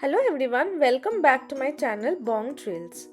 Hello everyone, welcome back to my channel Bong Trails.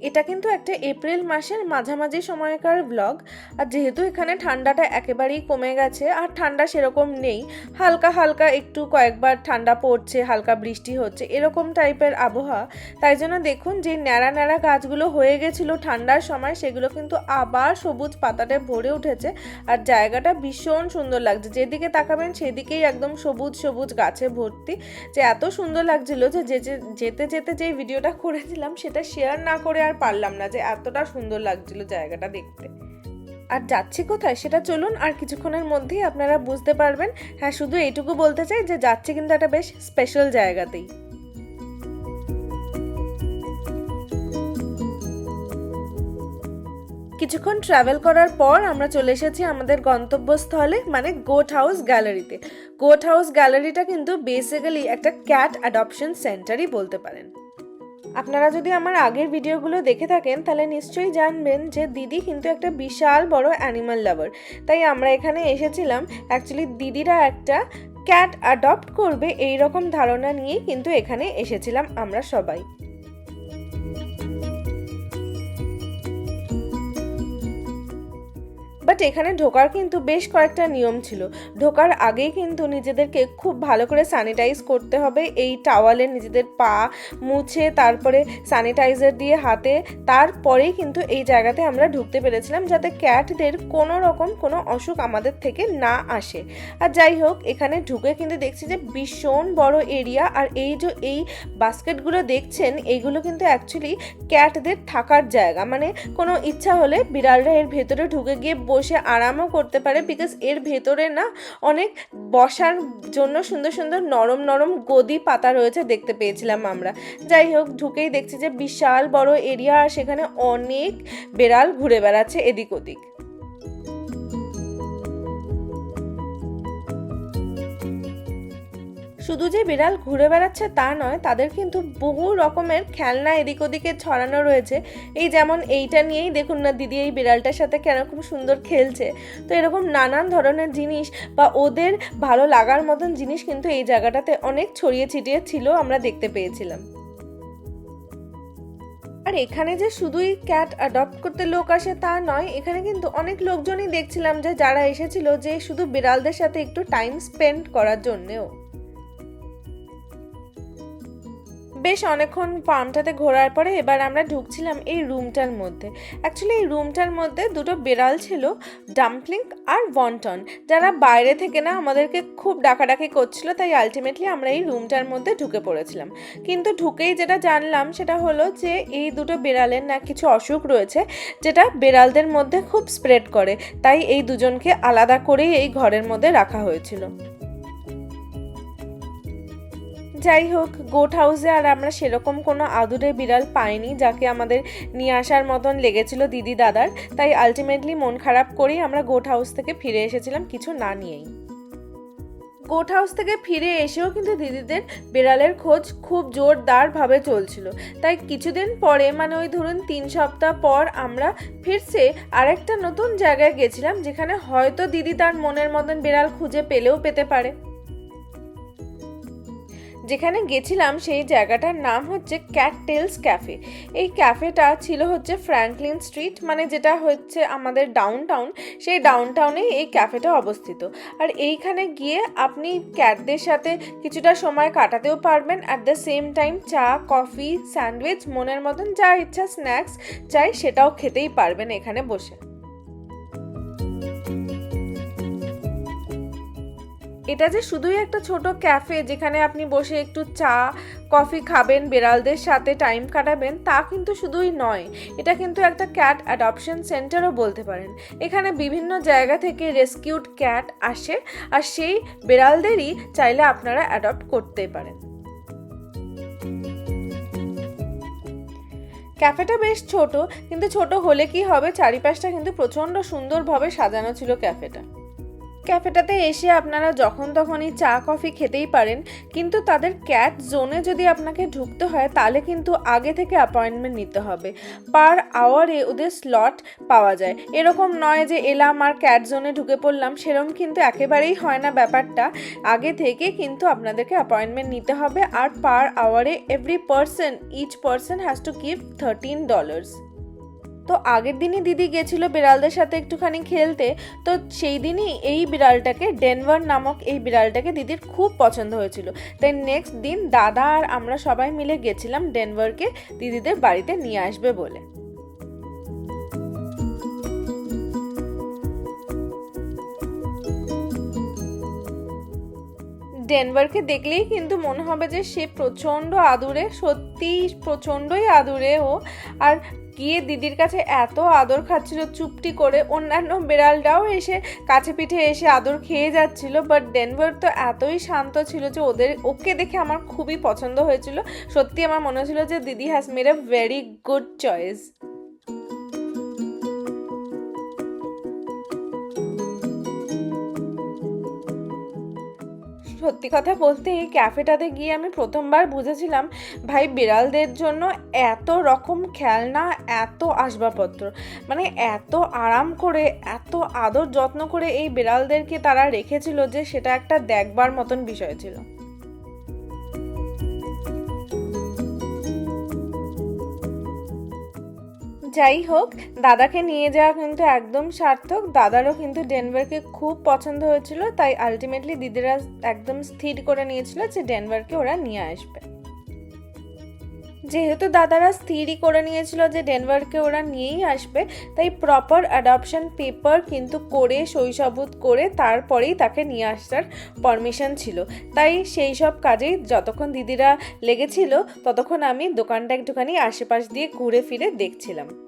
এটা কিন্তু একটা এপ্রিল মাসের মাঝামাঝি সময়কার ব্লগ আর যেহেতু এখানে ঠান্ডাটা একেবারেই কমে গেছে, আর ঠান্ডা সেরকম নেই, হালকা হালকা একটু কয়েকবার ঠান্ডা পড়ছে, হালকা বৃষ্টি হচ্ছে, এরকম টাইপের আবহাওয়া। তাই জন্য দেখুন যে ন্যাড়া ন্যাড়া গাছগুলো হয়ে গেছিল ঠান্ডার সময়, সেগুলো কিন্তু আবার সবুজ পাতাতে ভরে উঠেছে, আর জায়গাটা ভীষণ সুন্দর লাগছে। যেদিকে তাকাবেন সেদিকেই একদম সবুজ সবুজ গাছে ভর্তি। যে এত সুন্দর লাগছিল যে, যে- যেতে যেতে যে ভিডিওটা করেছিলাম, সেটা শেয়ার না করে আর পারলাম না যে এতটা সুন্দর লাগছিল জায়গাটা দেখতে। আর যাচ্ছি কোথায় সেটা চলুন আর কিছুক্ষণের মধ্যেই আপনারা বুঝতে পারবেন। হ্যাঁ শুধু এইটুকু বলতে চাই যে যাচ্ছি কিন্তু একটা বেশ স্পেশাল জায়গাতেই। কিছুক্ষণ ট্রাভেল করার পর আমরা চলে এসেছি আমাদের গন্তব্যস্থলে মানে গোট হাউস গ্যালারিতে গোট হাউস গ্যালারিটা কিন্তু বেসিক্যালি একটা ক্যাট অ্যাডপশন সেন্টারই বলতে পারেন। আপনারা যদি আমার আগের ভিডিওগুলো দেখে থাকেন, তাহলে নিশ্চয়ই জানবেন যে দিদি কিন্তু একটা বিশাল বড় অ্যানিমাল লাভার। তাই আমরা এখানে এসেছিলাম, অ্যাকচুয়ালি দিদিরা একটা ক্যাট অ্যাডপ্ট করবে এই রকম ধারণা নিয়েই কিন্তু এখানে এসেছিলাম আমরা সবাই। বাট এখানে ঢোকার কিন্তু বেশ কয়েকটা নিয়ম ছিল। ঢোকার আগেই কিন্তু নিজেদেরকে খুব ভালো করে স্যানিটাইজ করতে হবে। এই টাওয়ালে নিজেদের পা মুছে, তারপরে স্যানিটাইজার দিয়ে হাতে, তারপরেই কিন্তু এই জায়গাতে আমরা ঢুকতে পেরেছিলাম যাতে ক্যাটদের কোনো রকম কোনো অসুখ আমাদের থেকে না আসে। আর যাই হোক, এখানে ঢুকে কিন্তু দেখছি যে ভীষণ বড় এরিয়া আর এই যে এই বাস্কেটগুলো দেখছেন এইগুলো কিন্তু অ্যাকচুয়ালি ক্যাটদের থাকার জায়গা। মানে কোনো ইচ্ছা হলে বিড়ালরা এর ভেতরে ঢুকে গিয়ে বসে আরামও করতে পারে বিকজ এর ভেতরে না অনেক বসার জন্য সুন্দর সুন্দর নরম নরম গদি পাতা রয়েছে দেখতে পেয়েছিলাম আমরা। যাই হোক, ঢুকেই দেখছি যে বিশাল বড় এরিয়া আর সেখানে অনেক বেড়াল ঘুরে বেড়াচ্ছে এদিক ওদিক। শুধু যে বিড়াল ঘুরে বেড়াচ্ছে তা নয়, তাদের কিন্তু বহু রকমের খেলনা এদিক ওদিকে ছড়ানো রয়েছে। এই যেমন এইটা নিয়েই দেখুন না দিদি, এই বিড়ালটার সাথে কেরকম সুন্দর খেলছে। তো এরকম নানান ধরনের জিনিস বা ওদের ভালো লাগার মতন জিনিস কিন্তু এই জায়গাটাতে অনেক ছড়িয়ে ছিটিয়ে ছিল, আমরা দেখতে পেয়েছিলাম। আর এখানে যে শুধুই ক্যাট অ্যাডপ্ট করতে লোক আসে তা নয়, এখানে কিন্তু অনেক লোকজনই দেখছিলাম যে যারা এসেছিল যে শুধু বিড়ালদের সাথে একটু টাইম স্পেন্ড করার জন্যেও। বেশ অনেকক্ষণ ফার্মটাতে ঘোরার পরে এবার আমরা ঢুকছিলাম এই রুমটার মধ্যে। অ্যাকচুয়ালি এই রুমটার মধ্যে দুটো বেড়াল ছিল ডাম্পলিং আর ওয়ান্টন যারা বাইরে থেকে না আমাদেরকে খুব ডাকাডাকি করছিল, তাই আলটিমেটলি আমরা এই রুমটার মধ্যে ঢুকে পড়েছিলাম। কিন্তু ঢুকেই যেটা জানলাম, সেটা হলো যে এই দুটো বেড়ালের না কিছু অসুখ রয়েছে, যেটা বেড়ালদের মধ্যে খুব স্প্রেড করে। তাই এই দুজনকে আলাদা করেই এই ঘরের মধ্যে রাখা হয়েছিল। যাই হোক, গোট হাউসে আর আমরা সেরকম কোনো আদুরে বিড়াল পাইনি যাকে আমাদের নিয়ে আসার মতন লেগেছিল দিদি দাদার। তাই আলটিমেটলি মন খারাপ করেই আমরা গোট হাউস থেকে ফিরে এসেছিলাম কিছু না নিয়েই। গোট হাউস থেকে ফিরে এসেও কিন্তু দিদিদের বিড়ালের খোঁজ খুব জোরদারভাবে চলছিল। তাই কিছুদিন পরে মানে ওই ধরুন তিন সপ্তাহ পর আমরা ফিরছে, আরেকটা নতুন জায়গায় গেছিলাম যেখানে হয়তো দিদি তার মনের মতন বিড়াল খুঁজে পেলেও পেতে পারে। যেখানে গেছিলাম সেই জায়গাটার নাম হচ্ছে ক্যাট টেলস ক্যাফে এই ক্যাফেটা ছিল হচ্ছে ফ্র্যাঙ্কলিন স্ট্রিট মানে যেটা হচ্ছে আমাদের ডাউন টাউন সেই ডাউন টাউনেই এই ক্যাফেটা অবস্থিত। আর এইখানে গিয়ে আপনি ক্যাটদের সাথে কিছুটা সময় কাটাতেও পারবেন অ্যাট দ্য সেম টাইম চা কফি স্যান্ডউইচ মনের মতন যা ইচ্ছা স্ন্যাক্স চাই সেটাও খেতেই পারবেন এখানে বসে। এটা যে শুধুই একটা ছোট ক্যাফে যেখানে আপনি বসে একটু চা, কফি খাবেন, বেড়ালদের সাথে টাইম কাটাবেন, তা কিন্তু শুধুই নয়। এটা কিন্তু একটা ক্যাট অ্যাডপশন সেন্টারও বলতে পারেন। এখানে বিভিন্ন জায়গা থেকে রেস্কিউড ক্যাট আসে আর সেই বেড়ালদেরই চাইলে আপনারা অ্যাডপ্ট করতে পারেন। ক্যাফেটা বেশ ছোট, কিন্তু ছোট হলে কি হবে? চারিপাশটা কিন্তু প্রচণ্ড সুন্দরভাবে সাজানো ছিল ক্যাফেটা। ক্যাফেটাতে এসে আপনারা যখন তখনই চা, কফি খেতেই পারেন, কিন্তু তাদের ক্যাট জোনে যদি আপনাকে ঢুকতে হয়, তাহলে কিন্তু আগে থেকে অ্যাপয়েন্টমেন্ট নিতে হবে। পার আওয়ারে ওদের স্লট পাওয়া যায়। এরকম নয় যে এলাম আর ক্যাট জোনে ঢুকে পড়লাম সেরকম কিন্তু একেবারেই হয় না ব্যাপারটা। আগে থেকে কিন্তু আপনাদেরকে অ্যাপয়েন্টমেন্ট নিতে হবে, আর per আওয়ারে every person each person has to give thirteen dollars তো আগের দিনই দিদি গেছিল বিড়ালদের সাথে একটুখানি খেলতে, তো সেই দিনই এই বিড়ালটাকে, ডেনভার নামক এই বিড়ালটাকে দিদির খুব পছন্দ হয়েছিল। তাই নেক্সট দিন দাদা আর আমরা সবাই মিলে গেছিলাম ডেনভারকে দিদিদের বাড়িতে নিয়ে আসবে বলে। ডেনভারকে দেখলেই কিন্তু মনে হবে যে সে প্রচণ্ড আদুরে সত্যি প্রচণ্ডই আদুরে ও। আর গিয়ে দিদির কাছে এত আদর খাচ্ছিল, চুপটি করে অন্যান্য বেড়ালটাও এসে কাছে পিঠে এসে আদর খেয়ে যাচ্ছিল বাট ডেনভার তো এতই শান্ত ছিল যে ওদের, ওকে দেখে আমার খুবই পছন্দ হয়েছিল। সত্যি আমার মনে হয়েছিল যে দিদি has made a very good choice সত্যি কথা বলতে এই ক্যাফেটাতে গিয়ে আমি প্রথমবার বুঝেছিলাম, ভাই বিড়ালদের জন্য এত রকম খেলনা, এত আসবাবপত্র। মানে এত আরাম করে, এত আদর যত্ন করে এই বিড়ালদেরকে তারা রেখেছিল যে সেটা একটা দেখবার মতন বিষয় ছিল। যাই হোক, দাদাকে নিয়ে যাওয়া কিন্তু একদম সার্থক। দাদারও কিন্তু ডেনভারকে খুব পছন্দ হয়েছিল, তাই আলটিমেটলি দিদিরা একদম স্থির করে নিয়েছিল যে ডেনভারকে ওরা নিয়ে আসবে। যেহেতু দাদারা স্থিরই করে নিয়েছিল যে ডেনভারকে ওরা নিয়েই আসবে, তাই প্রপার অ্যাডপশন পেপার কিন্তু করে শৈশবুত করে তারপরেই তাকে নিয়ে আসার পারমিশন ছিল। তাই সেই সব কাজেই যতক্ষণ দিদিরা লেগেছিল, ততক্ষণ আমি দোকানটা একটুখানি আশেপাশ দিয়ে ঘুরে ফিরে দেখছিলাম।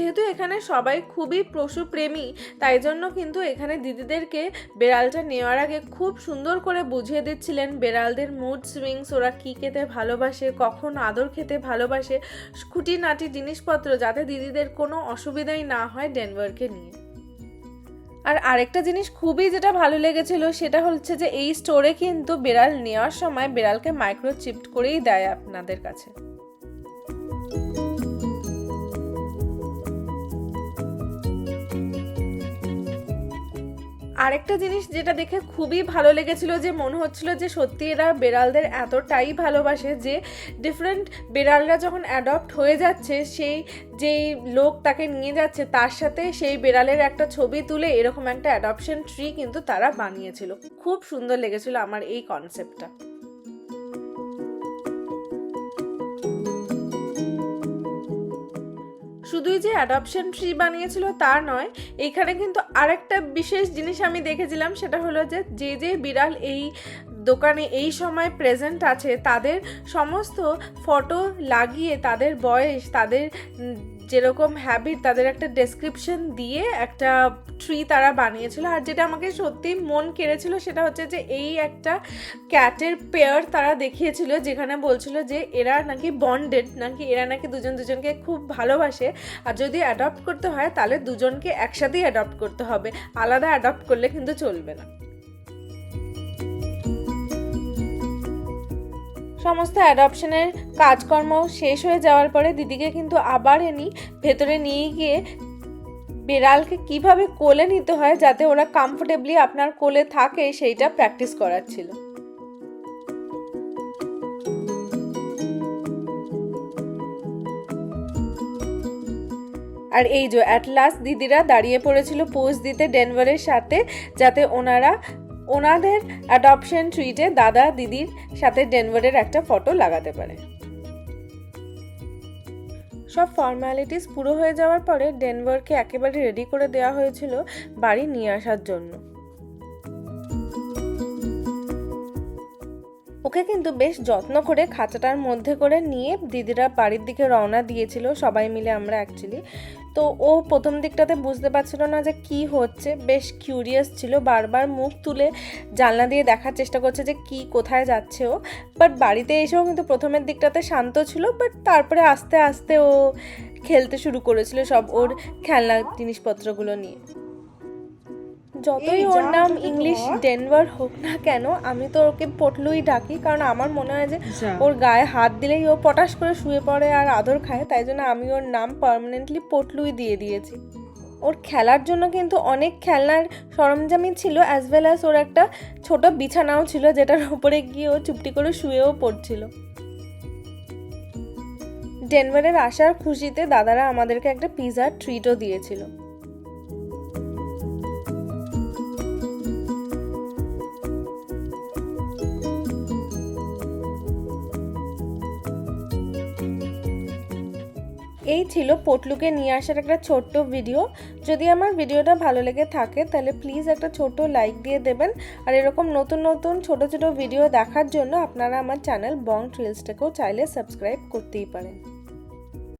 যেহেতু এখানে সবাই খুবই পশুপ্রেমী, তাই জন্য কিন্তু এখানে দিদিদেরকে বেড়ালটা নেওয়ার আগে খুব সুন্দর করে বুঝিয়ে দিচ্ছিলেন বেড়ালদের মুড সুইংস ওরা কী খেতে ভালোবাসে, কখন আদর খেতে ভালোবাসে, খুঁটিনাটি জিনিসপত্র যাতে দিদিদের কোনো অসুবিধাই না হয় ডেনভারকে নিয়ে। আর আরেকটা জিনিস খুবই যেটা ভালো লেগেছিল, সেটা হচ্ছে যে এই স্টোরে কিন্তু বিড়াল নেওয়ার সময় বিড়ালকে মাইক্রোচিপড করেই দেয় আপনাদের কাছে। আরেকটা জিনিস যেটা দেখে খুবই ভালো লেগেছিল যে মনে হচ্ছিল যে সত্যি এরা বেড়ালদের এতটাই ভালোবাসে যে ডিফারেন্ট বেড়ালরা যখন অ্যাডপ্ট হয়ে যাচ্ছে, সেই যেই লোক তাকে নিয়ে যাচ্ছে, তার সাথে সেই বেড়ালের একটা ছবি তুলে এরকম একটা অ্যাডপশন ট্রি কিন্তু তারা বানিয়েছিল। খুব সুন্দর লেগেছিল আমার এই কনসেপ্টটা শুধুই যে অ্যাডপশন ট্রি বানিয়েছিল তা নয়, এখানে কিন্তু আরেকটা বিশেষ জিনিস আমি দেখেছিলাম, সেটা হলো যে যে যে বিড়াল এই দোকানে এই সময় প্রেজেন্ট আছে, তাদের সমস্ত ফটো লাগিয়ে তাদের বয়স, তাদের যেরকম হ্যাবিট তাদের একটা ডেসক্রিপশন দিয়ে একটা ট্রি তারা বানিয়েছিল। আর যেটা আমাকে সত্যি মন কেড়েছিল সেটা হচ্ছে যে এই একটা ক্যাটের পেয়ার তারা দেখিয়েছিল যেখানে বলছিল যে এরা নাকি বন্ডেড নাকি এরা নাকি দুজন দুজনকে খুব ভালোবাসে। আর যদি অ্যাডপ্ট করতে হয় তাহলে দুজনকে একসাথেই অ্যাডপ্ট করতে হবে। আলাদা অ্যাডপ্ট করলে কিন্তু চলবে না। সমস্ত অ্যাডপশনের কাজকর্ম শেষ হয়ে যাওয়ার পরে দিদিকে কিন্তু আবার এনি ভেতরে নিয়ে গিয়ে বেড়ালকে কীভাবে কোলে নিতে হয় যাতে ওরা কমফোর্টেবলি আপনার কোলে থাকে সেইটা প্র্যাকটিস করাচ্ছিল আর এই যে অ্যাট লাস্ট দিদিরা দাঁড়িয়ে পড়েছিল পোজ দিতে ডেনভারের সাথে যাতে ওনারা ওনাদের অ্যাডপশন ট্রিটে দাদা, দিদির সাথে ডেনভারের একটা ফটো লাগাতে পারে। সব ফর্ম্যালিটিস পুরো হয়ে যাওয়ার পরে ডেনভারকে একেবারে রেডি করে দেওয়া হয়েছিল বাড়ি নিয়ে আসার জন্য। ওকে কিন্তু বেশ যত্ন করে খাঁচাটার মধ্যে করে নিয়ে দিদিরা বাড়ির দিকে রওনা দিয়েছিল, সবাই মিলে আমরা অ্যাকচুয়ালি তো ও প্রথম দিকটাতে বুঝতে পারছিল না যে কি হচ্ছে, বেশ কিউরিয়াস ছিল, বারবার মুখ তুলে জানলা দিয়ে দেখার চেষ্টা করছে যে কি, কোথায় যাচ্ছে ও। বাট বাড়িতে এসেও কিন্তু প্রথমের দিকটাতে শান্ত ছিল বাট তারপরে আস্তে আস্তে ও খেলতে শুরু করেছিল সব ওর খেলনা জিনিসপত্রগুলো নিয়ে। যতই ওর নাম ইংলিশ ডেনভার হোক না কেন আমি তো ওকে পটলুই ডাকি কারণ আমার মনে হয় যে ওর গায়ে হাত দিলেই ও পটাশ করে শুয়ে পড়ে আর আদর খায় তাই জন্য আমি ওর নাম পার্মানেন্টলি পটলুই দিয়ে দিয়েছি। ওর খেলার জন্য কিন্তু অনেক খেলনার সরঞ্জামই ছিল অ্যাজ ওয়েল অ্যাজ ওর একটা ছোট বিছানাও ছিল যেটার উপরে গিয়ে ও চুপটি করে শুয়েও পড়ছিল। ডেনভারের আসার খুশিতে দাদারা আমাদেরকে একটা পিৎজার ট্রিটও দিয়েছিল। এই ছিল পটলুকে নিয়ে আসার একটা ছোট্ট ভিডিও যদি আমার ভিডিওটা ভালো লেগে থাকে, তাহলে প্লিজ একটা ছোট লাইক দিয়ে দেবেন। আর এরকম নতুন নতুন ছোট ছোট ভিডিও দেখার জন্য আপনারা আমার চ্যানেল বং ট্রিলসটাকেও চাইলে সাবস্ক্রাইব করতেই পারেন।